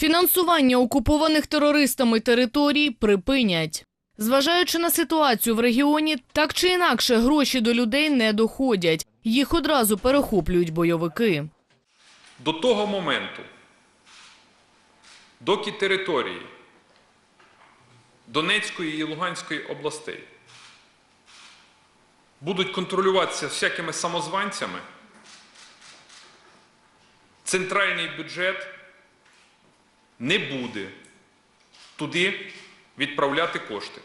Фінансування окупованих терористами територій припинять. Зважаючи на ситуацію в регіоні, так чи інакше гроші до людей не доходять. Їх одразу перехоплюють бойовики. До того моменту, доки території Донецької і Луганської областей будуть контролюватися всякими самозванцями, центральний бюджет не буде туди відправляти кошти.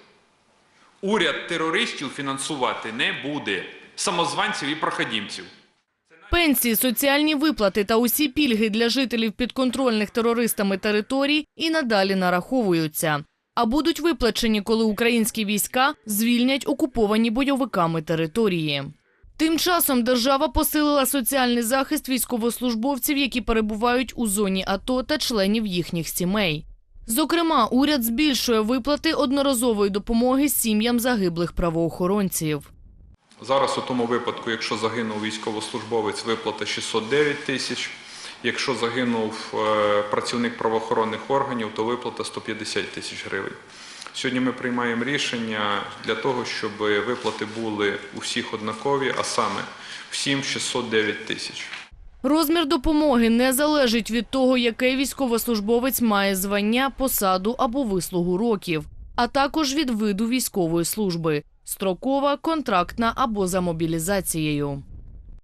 Уряд терористів фінансувати не буде самозванців і проходімців. Пенсії, соціальні виплати та усі пільги для жителів підконтрольних терористами територій і надалі нараховуються. А будуть виплачені, коли українські війська звільнять окуповані бойовиками території. Тим часом держава посилила соціальний захист військовослужбовців, які перебувають у зоні АТО та членів їхніх сімей. Зокрема, уряд збільшує виплати одноразової допомоги сім'ям загиблих правоохоронців. Зараз у тому випадку, якщо загинув військовослужбовець, виплата 609 тисяч. Якщо загинув е, працівник правоохоронних органів, то виплата 150 тисяч гривень. Сьогодні ми приймаємо рішення для того, щоб виплати були у всіх однакові, а саме всім 609 тисяч. Розмір допомоги не залежить від того, яке військовослужбовець має звання, посаду або вислугу років, а також від виду військової служби – строкова, контрактна або за мобілізацією.